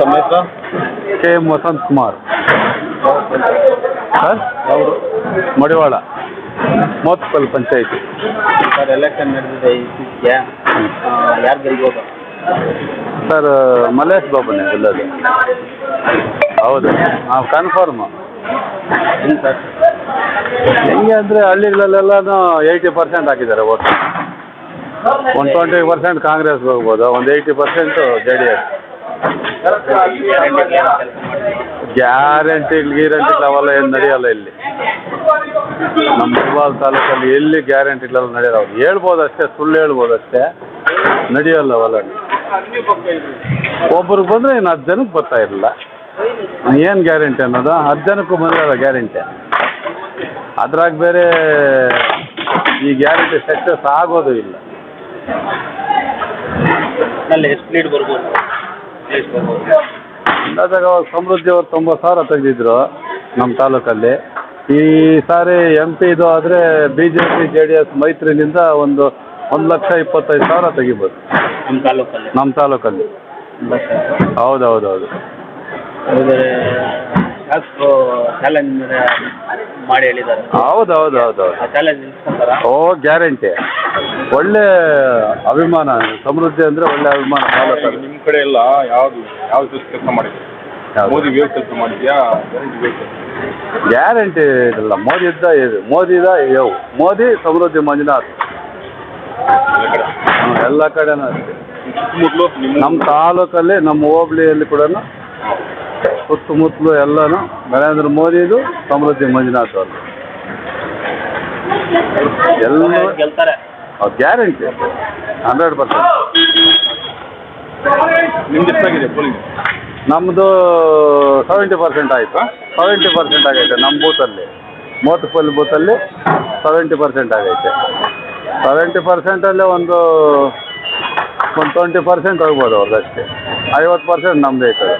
ತಮ್ಮ ಹೆಸರು? K M Vasanth Kumar. Sir? ಅವರು ಮಡಿವಾಳ. ಮೋತ್ಪಲ್ ಪಂಚಾಯಿತಿ. ಸರ್ ಎಲೆಕ್ಷನ್ ನಡೆದಿದೆ ಇತ್ತೀಚೆಗೆ. ಯಾರು ಗೆಲ್ಬೋದು? ಸರ್ ಮಲ್ಲೇಶ್ ಬಾಬುನೇ ಗೆಲ್ಲೋದು. ಹೌದು. ನಾವು ಕನ್ಫರ್ಮ್ ಸರ್. ಹೆಂಗೆ ಅಂದರೆ ಹಳ್ಳಿಗಳಲ್ಲೆಲ್ಲನೂ ಏಯ್ಟಿ ಪರ್ಸೆಂಟ್ ಹಾಕಿದ್ದಾರೆ ಓಟ್ ಒನ್ ಟ್ವೆಂಟಿ ಪರ್ಸೆಂಟ್ ಕಾಂಗ್ರೆಸ್ಗೆ ಹೋಗ್ಬೋದು ಒಂದು eighty percent J D S guarantee ಗೀರಂಟಿ ಅವೆಲ್ಲ ಏನು ನಡೆಯಲ್ಲ ಇಲ್ಲಿ. ನಮ್ಮ ಮುಳಬಾಲ್ ತಾಲೂಕಲ್ಲಿ ಎಲ್ಲಿ ಗ್ಯಾರಂಟಿ ಇಲ್ಲ ನಡೆಯಲ್ಲ ಅವ್ರು. ಹೇಳ್ಬೋದು ಅಷ್ಟೇ, ಸುಳ್ಳು ಹೇಳ್ಬೋದು ಅಷ್ಟೇ. ನಡೆಯಲ್ಲ ಅವೆಲ್ಲ. ಒಬ್ರಿಗೆ ಬಂದರೆ ಇನ್ನು ಹತ್ತು ಜನಕ್ಕೆ ಬರ್ತಾ ಇರಲಿಲ್ಲ ಏನು ಗ್ಯಾರಂಟಿ ಅನ್ನೋದು? ಹತ್ತು ಜನಕ್ಕೂ ಬಂದಿರಲ್ಲ ಗ್ಯಾರಂಟಿ. ಅದ್ರಾಗ ಬೇರೆ ಈ ಗ್ಯಾರಂಟಿ ಸಕ್ಸಸ್ ಆಗೋದು ಇಲ್ಲ. ಎಷ್ಟು ಬರ್ಬೋದು? ಅಂದಾಜಾಗ ಅವಾಗ ಸಮೃದ್ಧಿ ಅವ್ರು ತೊಂಬತ್ತು ಸಾವಿರ ತೆಗೆದಿದ್ರು ನಮ್ಮ ತಾಲೂಕಲ್ಲಿ. ಈ ಸಾರಿ ಎಂ ಪಿ ಇದು ಆದರೆ B J P J D S ಮೈತ್ರಿನಿಂದ ಒಂದು ಒಂದು ಲಕ್ಷ ಇಪ್ಪತ್ತೈದು ಸಾವಿರ ತೆಗಿಬೋದು. ನಮ್ಮ ತಾಲೂಕಲ್ಲಿ? ನಮ್ಮ ತಾಲೂಕಲ್ಲಿ. ಹೌದು ಹೌದು ಹೌದು ಶಾಸಕರು ಚಾಲೆಂಜ್ ಮಾಡಿ ಹೇಳಿದ್ದಾರೆ. ಹೌದು ಹೌದು ಹೌದು ಹೌದು ಆ ಚಾಲೆಂಜ್ ನಿಲ್ಸ್ಕೊಂತಾರ ಓ ಗ್ಯಾರಂಟಿ. ಒಳ್ಳೆ ಅಭಿಮಾನ ಸಮೃದ್ಧಿ ಅಂದ್ರೆ ಒಳ್ಳೆ ಅಭಿಮಾನ ತಾಲೂಕಲ್ಲಿ ನಿಮ್ಮ ಕಡೆ ಎಲ್ಲ ಯಾವ್ದು ಯಾವ್ದು ಕೆಲಸ ಮಾಡಿದೆ ಯಾವ್ದು? ಮೋದಿ ವೇವ್ ಕೆಲಸ ಮಾಡಿದ್ಯಾ? ಗ್ಯಾರಂಟಿ ಇದಲ್ಲ ಕೆಲಸ ಗ್ಯಾರಂಟಿ ಇಲ್ಲ ಮೋದಿ ಇದ್ದ ಇದು ಮೋದಿದ ಯವು ಮೋದಿ ಸಮೃದ್ಧಿ ಮಂಜುನಾಥ್. ಎಲ್ಲ ಕಡೆ? ಹ್ಮ್, ಎಲ್ಲ ಕಡೆನೂ ಅಷ್ಟೇ. ಸುತ್ತಮುತ್ತಲು ನಿಮ್ಮ ನಮ್ಮ ತಾಲೂಕಲ್ಲಿ ನಮ್ಮ ಹೋಬಳಿಯಲ್ಲಿ ಕೂಡ ಸುತ್ತಮುತ್ತಲು ಎಲ್ಲನೂ ನರೇಂದ್ರ ಮೋದಿದು ಸಮೃದ್ಧಿ ಮಂಜುನಾಥ್ ಅವರು. ಎಲ್ಲ ಗೆಲ್ತಾರೆ. ಗ್ಯಾರಂಟಿ. Hundred percent. ನಿಮಗೆ ಎಷ್ಟಾಗಿದೆ ಪೋಲಿಂಗ್ ನಮ್ಮದು ಸೆವೆಂಟಿ ಪರ್ಸೆಂಟ್ ಆಯಿತು. ಸೆವೆಂಟಿ ಪರ್ಸೆಂಟ್ ಆಗೈತೆ ನಮ್ಮ ಬೂತಲ್ಲಿ ಮೋತಪಲ್ಲಿ ಬೂತಲ್ಲಿ ಸೆವೆಂಟಿ ಪರ್ಸೆಂಟ್ ಆಗೈತೆ. ಸೆವೆಂಟಿ ಪರ್ಸೆಂಟಲ್ಲೇ ಒಂದು ಒಂದು ಟ್ವೆಂಟಿ ಪರ್ಸೆಂಟ್ ಹೋಗ್ಬೋದು ಅವ್ರದ್ದಷ್ಟೇ ಐವತ್ತು ಪರ್ಸೆಂಟ್ ನಮ್ಮದೇ ಐತದೆ